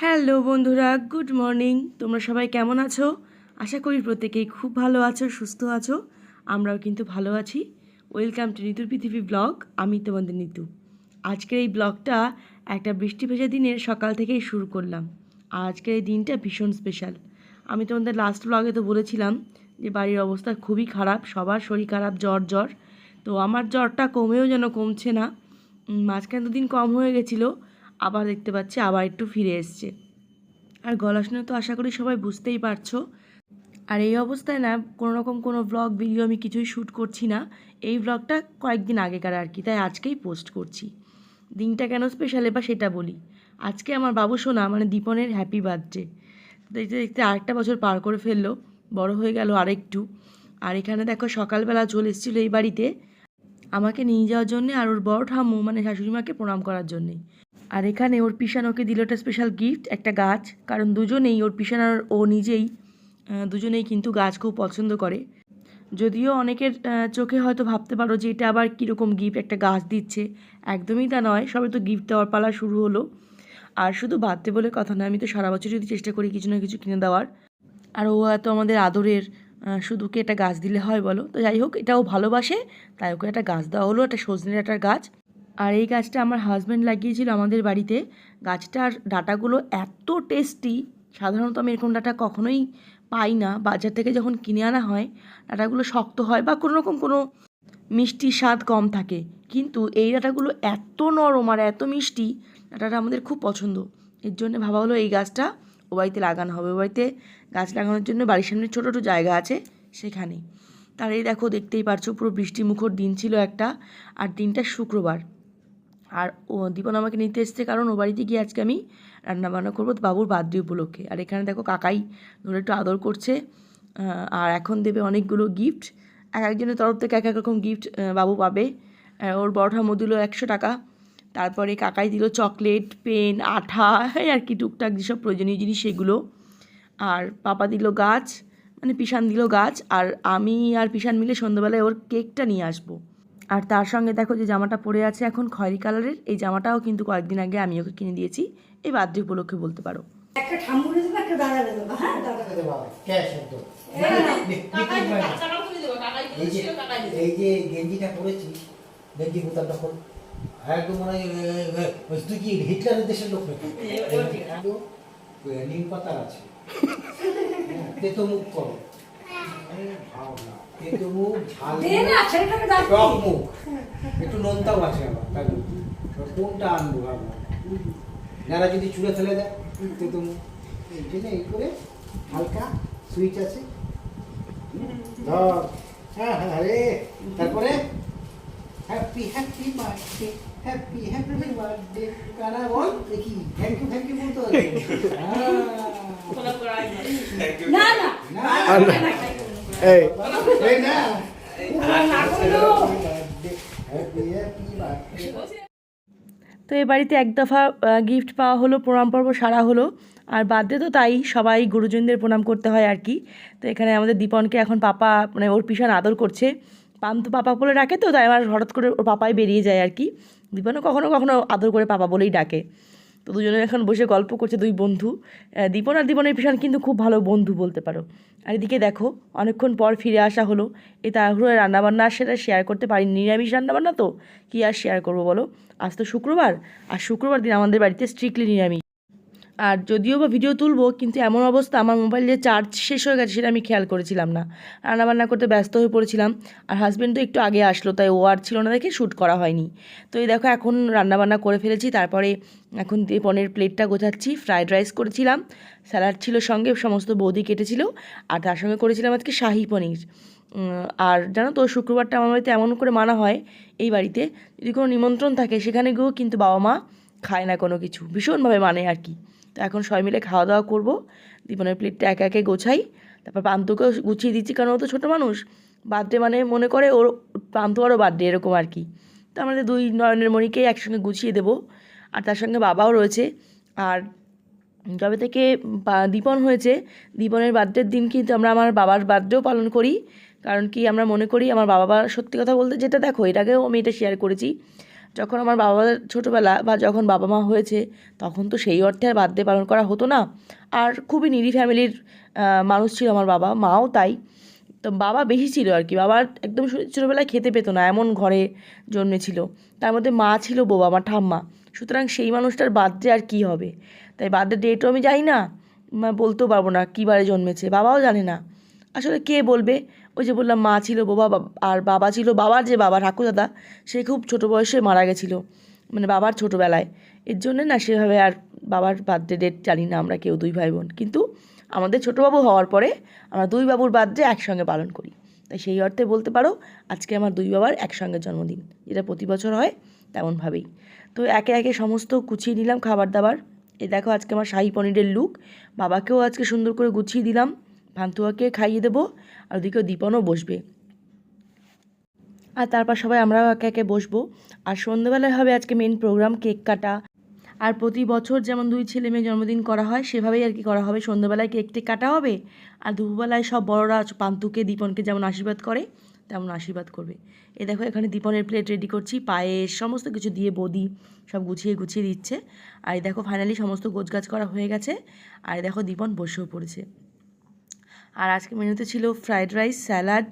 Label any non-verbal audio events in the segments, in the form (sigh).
Hello বন্ধুরা, good morning. তোমরা সবাই কেমন আছো? আশা করি প্রত্যেকেই খুব ভালো আছো, সুস্থ আছো। আমরাও কিন্তু ভালো আছি। ওয়েলকাম টু ঋতুর পৃথিবী ব্লগ আমি তোমাদের নিতু। আজকের এই ব্লগটা একটা বৃষ্টি ভেজা দিনের সকাল থেকেই শুরু করলাম। আজকের এই দিনটা ভীষণ স্পেশাল আমি তোমাদের লাস্ট ব্লগে তো বলেছিলাম যে বাড়ির অবস্থা খুবই খারাপ, সবার শরীর খারাপ, জ্বর জ্বর। তো আমার জ্বরটা কমেও যেন কমছে না। মাঝখানে দুদিন কম হয়ে গেছিল। আবার দেখতে পাচ্ছি, আবার একটু ফিরে এসছে। আর গলা শুনে তো আশা করি সবাই বুঝতেই পারছ। আর এই অবস্থায় না, কোনো রকম কোনো ব্লগ ভিডিও আমি কিছুই শ্যুট করছি না। এই ব্লগটা কয়েকদিন আগেকার আর কি, তাই আজকেই পোস্ট করছি। দিনটা কেন স্পেশাল এবার সেটা বলি। আজকে আমার বাবু সোনা মানে দীপনের হ্যাপি বার্থডে দেখতে দেখতে আরেকটা বছর পার করে ফেলল, বড় হয়ে গেল আরেকটু। আর এখানে দেখো, সকালবেলা চলে এসেছিল এই বাড়িতে। আমাকে নিয়ে যাওয়ার জন্যে আর ওর বড় ঠাম্মু মানে শাশুড়ি মাকে প্রণাম করার জন্যে। আর এখানে ওর পিসান ওকে দিল একটা স্পেশাল গিফট একটা গাছ। কারণ দুজনেই, ওর পিসান আর ও নিজেই দুজনেই কিন্তু গাছ খুব পছন্দ করে। যদিও অনেকের চোখে হয়তো ভাবতে পারো যে এটা আবার কীরকম গিফট একটা গাছ দিচ্ছে। একদমই তা নয়, সবে তো গিফট দেওয়ার পালা শুরু হলো। আর শুধু বার্থডে বলে কথা নয়, আমি তো সারা বছর যদি চেষ্টা করি কিছু না কিছু কিনে দেওয়ার। আর ও এত আমাদের আদরের শুধু কি একটা গাছ দিলে হয় বলো। তো যাই হোক, এটাও ভালোবাসে, তাই ওকে একটা গাছ দেওয়া হলো, একটা সজনে একটা গাছ। আর এই গাছটা আমার হাজব্যান্ড লাগিয়েছিল আমাদের বাড়িতে। গাছটার ডাঁটাগুলো এত টেস্টি সাধারণত আমি এরকম ডাঁটা কখনোই পাই না। বাজার থেকে যখন কিনে আনা হয়, ডাঁটাগুলো শক্ত হয় বা কোনো রকম কোনো মিষ্টি স্বাদ কম থাকে। কিন্তু এই ডাঁটাগুলো এত নরম আর এত মিষ্টি, ডাঁটাটা আমাদের খুব পছন্দ। এর জন্য ভাবা হলো এই গাছটা ও বাড়িতে লাগানো হবে। ও বাড়িতে গাছ লাগানোর জন্য বাড়ির সামনে ছোটো ছোটো জায়গা আছে সেখানে। তার এই দেখো, দেখতেই পারছ পুরো বৃষ্টি মুখর দিন ছিল একটা। আর দিনটা শুক্রবার। আর ও দীপন আমাকে নিতে এসছে কারণ ও বাড়িতে গিয়ে আজকে আমি রান্নাবান্না করব বাবুর বার্থডে উপলক্ষে। আর এখানে দেখো কাকাই ধরে একটু আদর করছে আর এখন দেবে অনেকগুলো গিফট এক একজনের তরফ থেকে এক এক রকম গিফট বাবু পাবে। ওর বড় ঠাম্মু দিল একশো টাকা। তারপরে কাকাই দিল চকলেট, পেন, আঠা আর কি, টুকটাক যেসব প্রয়োজনীয় জিনিস সেগুলো। আর পাপা দিল গাছ মানে পিসান দিল গাছ। আর আমি আর পিসান মিলে সন্ধ্যাবেলায় ওর কেকটা নিয়ে আসব। আর তার সঙ্গে দেখো যে জামাটা পরে আছে এখন খয়েরি কালারের এই জামাটাও কিন্তু কয়েকদিন আগে আমি ওকে কিনে দিয়েছি। এই বার্থডে উপলক্ষে বলতে পারো। একটা ঠাম্মুরে দেবো একটা দাদারে দেবো হ্যাঁ দাদা ক্যাশ একদম এই যে গেঞ্জিটা পরেছিস গেঞ্জি বোতামটা খোল একদম মনে হয় এ, এ, ওই তুই কি হিটলারের দেশের লোক নিম পাতার আছে। হ্যাঁ, তেতো মুখ করো। ভাবনা। তেতো মুখ ঝাল না ছেলেটাকে টক মুখ একটু নোনতাও আছে আবার তাই কোনটা আনব ভাবনা যারা যদি চুড়ে ফেলে দেয় তেতো মুখ এই জন্য এই করে হালকা সুইচ আছে ধর হ্যাঁ হ্যাঁ রে তারপরে happy happy birthday happy happy birthday কানা বল দেখি থ্যাংক ইউ থ্যাংক ইউ বলতে হবে না না না এই এই না তো এ বাড়িতে এক দফা গিফট পাওয়া হলো, প্রণাম পর্ব সারা হলো। আর বার্থডে তো তাই সবাই গুরুজনদের প্রণাম করতে হয় আর কি। তো এখানে আমাদের দীপনকে এখন পাপা মানে ওর পিছন আদর করছে। পান তো পাপা বলে ডাকে তো, তাই আমার হঠাৎ করে ওর পাপাই বেরিয়ে যায় আর কি। দীপনও কখনো কখনো আদর করে পাপা বলেই ডাকে। তো দুজনে এখন বসে গল্প করছে দুই বন্ধু। দীপন আর দীপনের পিছন কিন্তু খুব ভালো বন্ধু বলতে পারো। আর এদিকে দেখো, অনেকক্ষণ পর ফিরে আসা হলো। এ তাড়াহুড়ো রান্নাবান্না আর সেটা শেয়ার করতে পারি নিরামিষ রান্নাবান্না তো? কী আর শেয়ার করব বলো? আজ তো শুক্রবার। আর শুক্রবার দিন আমাদের বাড়িতে স্ট্রিক্টলি নিরামিষ। আর যদিও বা ভিডিও তুলবো, কিন্তু এমন অবস্থা আমার মোবাইলে চার্জ শেষ হয়ে গেছে সেটা আমি খেয়াল করেছিলাম না। রান্নাবান্না করতে ব্যস্ত হয়ে পড়েছিলাম। আর হাজব্যান্ড তো একটু আগে আসলো, তাই ও আর ছিল না দেখে শ্যুট করা হয়নি। তো এই দেখো, এখন রান্নাবান্না করে ফেলেছি। তারপরে এখন দিয়ে পনেরো প্লেটটা গোছাচ্ছি। ফ্রায়েড রাইস করেছিলাম। স্যালাড ছিল সঙ্গে, সমস্ত বৌদি কেটেছিল। আর তার সঙ্গে করেছিলাম আজকে শাহি পনির। আর জানো তো, শুক্রবারটা আমার বাড়িতে এমন করে মানা হয় এই বাড়িতে। যদি কোনো নিমন্ত্রণ থাকে, সেখানে গিয়েও কিন্তু বাবা মা খায় না কোনো কিছু। ভীষণভাবে মানে আর কি। তো এখন সবাই মিলে খাওয়া দাওয়া করব। দীপনের প্লেটটা একে একে গোছাই। তারপর পান্তুকেও গুছিয়ে দিচ্ছি, কারণ ও তো ছোটো মানুষ। বার্থডে মানে মনে করে ওর পান্তু আরও বার্থডে, এরকম আর কি। তো আমাদের দুই নয়নের মণিকেই একসঙ্গে গুছিয়ে দেবো। আর তার সঙ্গে বাবাও রয়েছে। আর যবে থেকে দীপন হয়েছে, দীপনের বার্থডের দিন কিন্তু আমরা আমার বাবার বার্থডেও পালন করি। কারণ কি আমরা মনে করি, আমার বাবা সত্যি কথা বলতে যেটা দেখো, এর আগেও আমি এটা শেয়ার করেছি। যখন আমার বাবা ছোটোবেলা বা যখন বাবা মা হয়েছে, তখন তো সেই অর্থে আর বার্থডে পালন করা হতো না। আর খুবই নিরি ফ্যামিলির মানুষ ছিল আমার বাবা, মাও তাই। তো বাবা বেশি ছিল আর কি বাবার একদম ছোটোবেলায় খেতে পেতো না, এমন ঘরে জন্মেছিল। তার মধ্যে মা ছিল বোবা আমার ঠাম্মা। সুতরাং সেই মানুষটার বার্থডে আর কী হবে? তাই বার্থডে ডেটও আমি জানি না মা বলতেও পারব না কী বারে জন্মেছে, বাবাও জানে না। আসলে কে বলবে? ওই যে বললাম, মা ছিল, বোবা আর বাবা ছিল, বাবার যে বাবা, ঠাকুর দাদা, সে খুব ছোটো বয়সে মারা গেছিল। মানে বাবার ছোটোবেলায়। এর জন্যে না সেভাবে আর বাবার বার্থডে ডেট জানি না আমরা কেউ, দুই ভাই বোন। কিন্তু আমাদের ছোটোবাবু হওয়ার পরে আমরা দুই বাবুর বার্থডে একসঙ্গে পালন করি। তাই সেই অর্থে বলতে পারো, আজকে আমার দুই বাবার একসঙ্গে জন্মদিন। যেটা প্রতি বছর হয় তেমনভাবেই। তো একে একে সমস্ত গুছিয়ে নিলাম খাবার দাবার এ দেখো আজকে আমার শাহি পনিরের লুক বাবাকেও আজকে সুন্দর করে গুছিয়ে দিলাম। ভান্তুয়াকে খাইয়ে দেবো। আর ওদিকেও দীপনও বসবে। আর তারপর সবাই আমরাও একে একে বসবো। আর সন্ধ্যেবেলায় হবে আজকে মেন প্রোগ্রাম কেক কাটা। আর প্রতি বছর যেমন দুই ছেলে মেয়ে জন্মদিন করা হয়, সেভাবেই আর কি করা হবে। সন্ধ্যেবেলায় কেক টেক কাটা হবে, আর দুপুরবেলায় সব বড়রা পান্তুকে, দীপনকে যেমন আশীর্বাদ করে, তেমন আশীর্বাদ করবে। এ দেখো এখানে দীপনের প্লেট রেডি করছি, পায়েস, সমস্ত কিছু দিয়ে বদি সব গুছিয়ে গুছিয়ে দিচ্ছে। আর দেখো ফাইনালি সমস্ত গোছগাছ করা হয়ে গেছে। আর দেখো দীপন বসেও পড়েছে। আর আজকে মেনুতে ছিল ফ্রাইড রাইস, স্যালাড,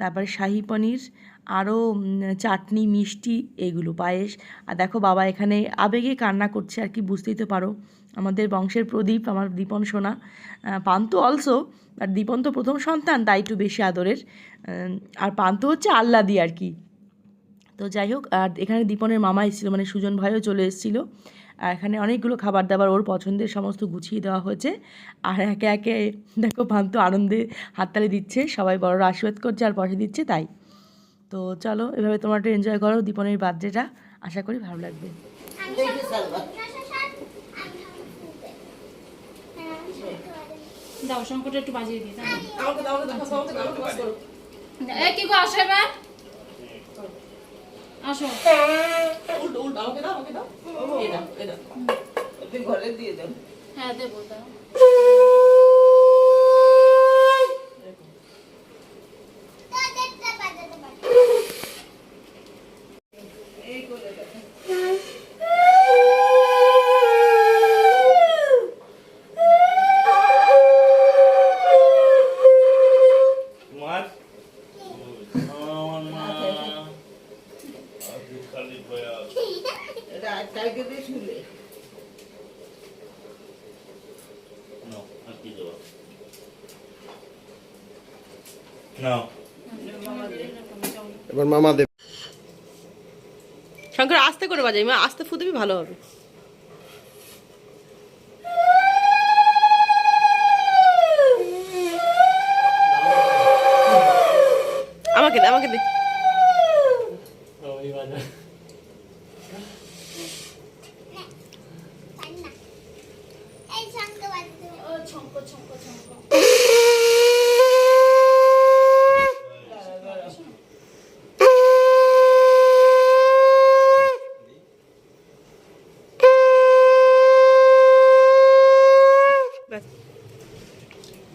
তারপরে শাহি পনির, আরও চাটনি, মিষ্টি এইগুলো পায়েস। আর দেখো বাবা এখানে আবেগে কান্না করছে, আর কি বুঝতেই তো পারো। আমাদের বংশের প্রদীপ, আমার দীপন সোনা। পান্তু অলসো, আর দীপন তো প্রথম সন্তান, তাই একটু বেশি আদরের। আর পান্তু হচ্ছে আল্লাদি আর কি। তো যাই হোক, আর এখানে দীপনের মামা এসেছিল মানে সুজন ভাইও চলে এসেছিল। আর এখানে অনেকগুলো খাবার দাবার ওর পছন্দের সমস্ত গুছিয়ে দেওয়া হয়েছে। আর একে একে দেখো ভান্ত আনন্দে হাততালি দিচ্ছে। সবাই বড়রা আশীর্বাদ করছে আর পয়সা দিচ্ছে তাই। তো চলো এভাবে তোমরা একটু এনজয় করো দীপনের বার্থডেটা আশা করি ভালো লাগবে। দাও শঙ্করটা একটু বাজিয়ে দিই দাও এ কি গো আসো এবার দাও। হ্যাঁ দেবো দাও তোমার আমার মা আজকে খালি বয়া নাও আর কি দেবো নাও এবার মামা দেব শঙ্কর আস্তে করে বাজাই মা আস্তে ফুদবি ভালো হবে। এই মিঠে একটু নাও মিঠে একটু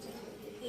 নাও এই এখন দিতে হবে না ভাই আয়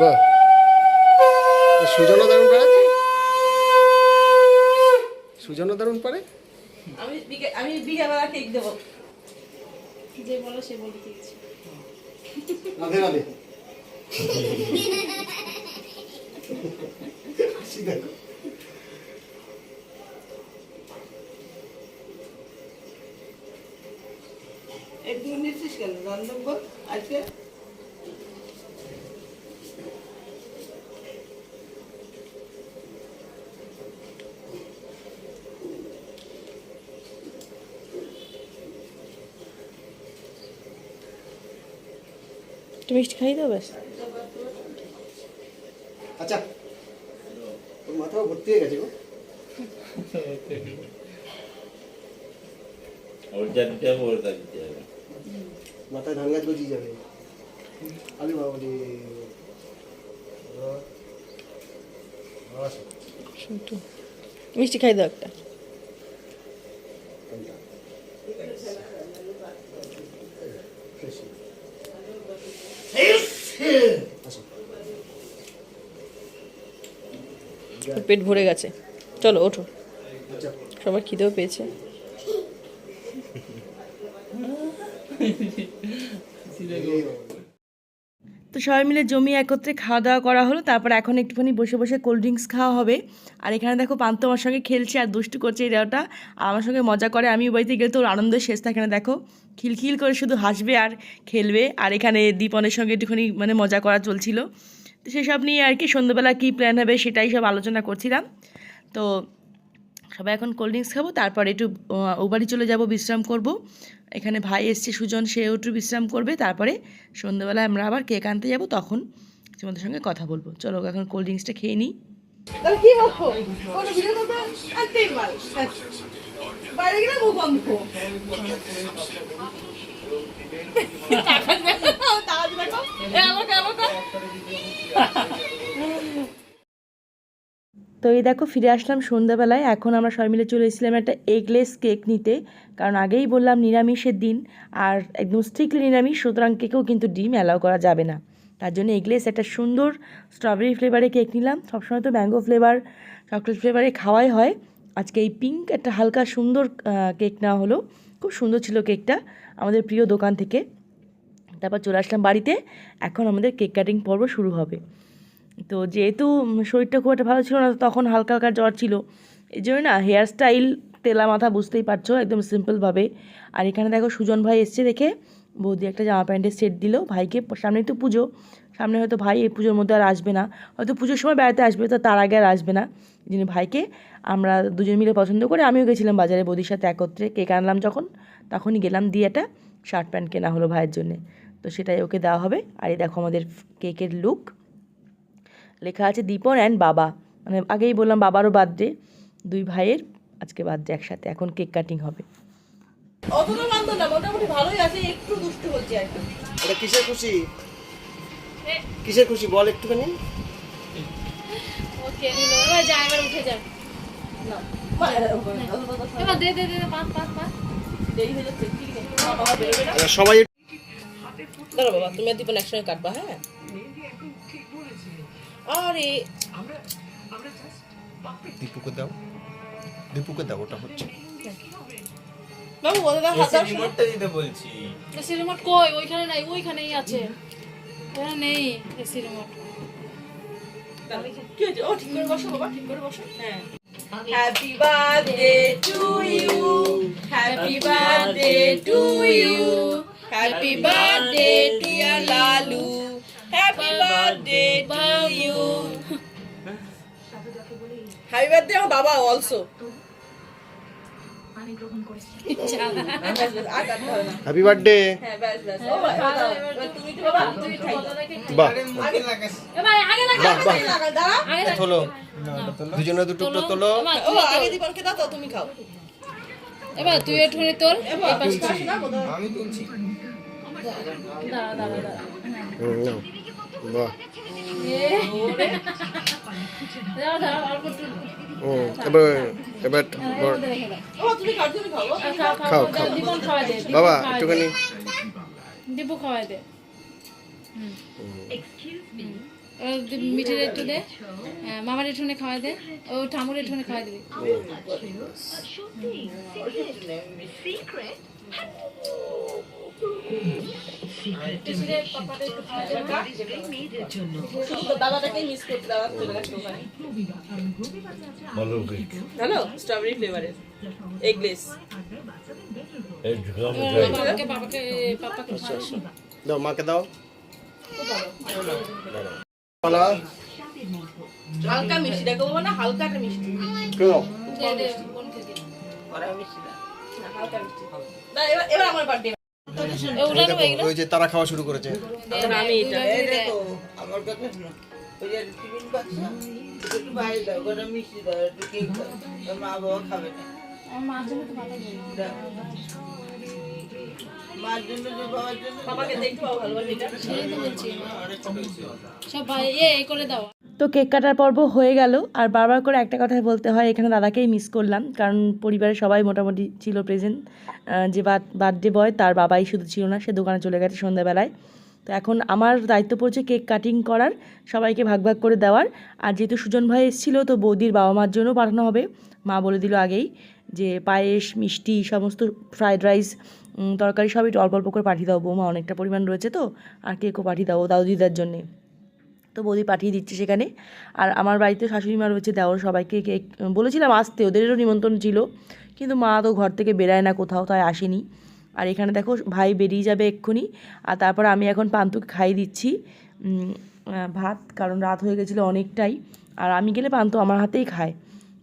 বাহ সুজনও দারুণ পারে সুজনও দারুণ পারে আমি আমি বিকেলবেলা কেক দেবো। যে বলো সে বলে দিয়েছি রাধে রাধে। দেখো। একটু নিচ্ছিস আজকে একটু মিষ্টি খাই দাও ব্যাস। আচ্ছা। তোর মাথাও ভর্তি হয়ে গেছে গো। ওর জানতে হবে ওর কাছে দিতে হবে। মাথায় ধান গাছ গজিয়ে যাবে। বাবা মিষ্টি খাই দাও একটা। পেট ভরে গেছে। চলো ওঠো। সবার খিদেও পেয়েছে। সবাই মিলে জমি একত্রে খাওয়া দাওয়া করা হলো, তারপর এখন একটুখানি বসে বসে কোল্ড ড্রিঙ্কস খাওয়া হবে। আর এখানে দেখো পান্ত আমার সঙ্গে খেলছে আর দুষ্টু করছে আর আমার সঙ্গে মজা করে, আমি বাড়িতে গেলে তো ওর আনন্দের শেষ থাকে না, দেখো। খিলখিল করে শুধু হাসবে আর খেলবে। আর এখানে দীপনের সঙ্গে একটুখানি মানে মজা করা চলছিল। তো সেসব নিয়ে আর কি সন্ধ্যেবেলা কী প্ল্যান হবে সেটাই সব আলোচনা করছিলাম। তো সবাই এখন কোল্ড ড্রিঙ্কস খাব তারপর একটু ও বাড়ি চলে যাব বিশ্রাম করব। এখানে ভাই এসছে সুজন সেও একটু বিশ্রাম করবে তারপরে সন্ধ্যেবেলায় আমরা আবার কেক আনতে যাব তখন তোমাদের সঙ্গে কথা বলব। চলো এখন কোল্ড ড্রিঙ্কসটা খেয়ে নিই। বাইরে (laughs) (laughs) তো এই দেখো ফিরে আসলাম সন্ধ্যাবেলায়। এখন আমরা সবাই মিলে চলে এসেছিলাম একটা এগলেস কেক নিতে। কারণ আগেই বললাম নিরামিষের দিন, আর একদম স্ট্রিক্টলি নিরামিষ, সুতরাং কেকেও কিন্তু ডিম অ্যালাউ করা যাবে না। তার জন্য এগলেস একটা সুন্দর স্ট্রবেরি ফ্লেভারে কেক নিলাম। সবসময় তো ম্যাঙ্গো ফ্লেভার চকলেট ফ্লেভারে খাওয়াই হয়। আজকে এই পিঙ্ক একটা হালকা সুন্দর কেক নেওয়া হলো। খুব সুন্দর ছিল কেকটা আমাদের প্রিয় দোকান থেকে। তারপর চলে আসলাম বাড়িতে। এখন আমাদের কেক কাটিং পর্ব শুরু হবে। তো যেহেতু শরীরটা খুব একটা ভালো ছিল না তখন হালকা হালকা জ্বর ছিল। এই জন্য না হেয়ার স্টাইল তেলা মাথা বুঝতেই পারছ, একদম সিম্পলভাবে আর এখানে দেখো সুজন ভাই এসছে দেখে, বৌদি একটা জামা প্যান্টের সেট দিল, ভাইকে সামনে তো পুজো। সামনে হয়তো ভাই এই পুজোর মধ্যে আর আসবে না। হয়তো পুজোর সময় বেড়াতে আসবে, তো তার আগে আর আসবে না। যিনি ভাইকে আমরা দুজন মিলে পছন্দ করে আমিও গেছিলাম বাজারে বৌদির সাথে একত্রে কেক আনলাম যখন, তখনই গেলাম দিয়ে একটা শার্ট প্যান্ট কেনা হলো ভাইয়ের জন্যে। তো সেটাই ওকে দেওয়া হবে। আর এই দেখো আমাদের কেকের লুক লেখা আছে দীপন অ্যান্ড বাবা। মানে আগেই বললাম বাবারও বার্থডে দুই ভাইয়ের আজকে বার্থডে একসাথে এখন কেক কাটিং হবে। অতটা বান্ধব না মোটামুটি ভালোই আছে একটু দুষ্টু হচ্ছে আর এটা কিসের খুশি? কিসের খুশি বল একটুখানি? ওকে নিল এবার যা এবার উঠে যা। এবার দে দে দে দে, পাঁচ পাঁচ পাঁচ দেরি হয়ে যাচ্ছে ঠিক আছে সবাই দাঁড়া বাবা তুমি আর দীপন একসঙ্গে কাটবা হ্যাঁ? আরে দীপুকে দাও। দীপুকে দাও ওটা হচ্ছে। বাবু দাও রিমোটটা দিতে বলছি। এসি রিমোট কই? ওইখানে নাই ওইখানেই আছে। এখানে নেই এসি রিমোট কি হয়েছে? ও ঠিক করে বসো বাবা ঠিক করে বসো। হ্যাঁ। Happy birthday to you happy birthday to you happy birthday dear Lalu happy birthday happy birthday আমার বাবা অলসো হ্যাপি বার্থডে হ্যাঁ তোলো দুজনে দু টুকরো তোলো। ও আগে। দীপনকে দাও তো তুমি খাও। এবার তুই এই আমি তুলছি। দাঁড়া দাঁড়া দাঁড়া। বাহ। এবার এবার ও খাও খাও বাবা। একটুখানি। দীপু খাওয়াই দে। মিঠির একটু দে। হ্যাঁ, মামার একটুখানি খাওয়াই দে। ও ঠামুর একটুখানি খাওয়াই দিবি। হ্যালো স্ট্রবেরি ফ্লেভারের এগলেস দাও মাকে দাও। হালকা মিষ্টি দেখো না হালকা একটা মিষ্টি। কেন হালকা মিষ্টি না এবার এবার আমার বার্থডে ওই যে তারা খাওয়া শুরু করেছে। আমি এটা এই দেখো আমার কথা শোনো। ওই যে টিফিন বাক্স একটু বাইরে দাও গোটা মিষ্টি দাও একটু কেক দাও। তোর মা বাবা খাবে না। আমার মার জন্য তো ভালো দাও। মার জন্য যে বাবার জন্য বাবাকে দেখতে পাবো ভালোবাসি এটা? সেই তো বলছি। সব ভাই এ করে দাও। তো কেক কাটার পর্ব হয়ে গেল। আর বারবার করে একটা কথা বলতে হয়, এখানে দাদাকেই মিস করলাম। কারণ পরিবারের সবাই মোটামুটি ছিল প্রেজেন্ট যে বার্থডে বয় তার বাবাই শুধু ছিল না, সে দোকানে চলে গেছে সন্ধ্যাবেলায়। তো এখন আমার দায়িত্ব পড়ছে কেক কাটিং করার, সবাইকে ভাগ ভাগ করে দেওয়ার। আর যেহেতু সুজন ভাই এসেছিল, তো বৌদির বাবা মার জন্য পাঠানো হবে। মা বলে দিল আগেই যে পায়েস, মিষ্টি, সমস্ত ফ্রায়েড রাইস তরকারি সবই অল্প অল্প করে পাঠিয়ে দাও। বৌমা অনেকটা পরিমাণ রয়েছে তো, আর কেকও পাঠিয়ে দাও দাদু দিদার জন্যে। তো বৌদি পাঠিয়ে দিচ্ছে সেখানে। আর আমার বাড়িতে শাশুড়ি মা রয়েছে দেওয়ার সবাইকে বলেছিলাম আসতে ওদেরও নিমন্ত্রণ ছিল। কিন্তু মা তো ঘর থেকে বেরায় না কোথাও, তাই আসেনি। আর এখানে দেখো ভাই বেরিয়ে যাবে এক্ষুনি। আর তারপর আমি এখন পান্তুকে খাইয়ে দিচ্ছি। ভাত, কারণ রাত হয়ে গেছিল অনেকটাই। আর আমি গেলে পান্তু আমার হাতেই খায়।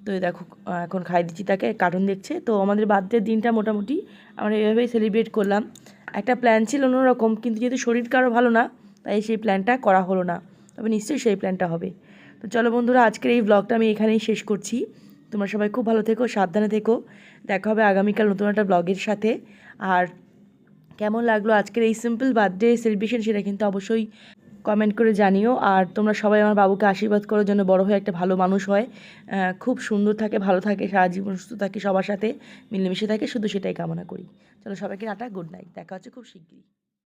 তো দেখো এখন খাই দিচ্ছি তাকে, কার্টুন দেখছে। তো আমাদের বার্থডের দিনটা মোটামুটি আমরা এভাবেই সেলিব্রেট করলাম। একটা প্ল্যান ছিল অন্যরকম, কিন্তু যেহেতু শরীর কারও ভালো না, তাই সেই প্ল্যানটা করা হলো না। তবে নিশ্চয়ই সেই প্ল্যানটা হবে। তো চলো বন্ধুরা, আজকের এই ব্লগটা আমি এখানেই শেষ করছি। তোমরা সবাই খুব ভালো থেকো, সাবধানে থেকো। দেখা হবে আগামীকাল নতুন একটা ব্লগের সাথে। আর কেমন লাগল আজকের এই সিম্পল বার্থডে সেলিব্রেশন সেটা কিন্তু অবশ্যই কমেন্ট করে জানিও। আর তোমরা সবাই আমার বাবুকে আশীর্বাদ করার জন্য বড় হয়ে একটা ভালো মানুষ হয়। খুব সুন্দর থাকে, ভালো থাকে, সারা জীবন সুস্থ থাকে সবার সাথে, মিলেমিশে থাকে, শুধু সেটাই কামনা করি। চলো সবাইকে টাটা গুড নাইট দেখা হচ্ছে খুব শিগগিরই।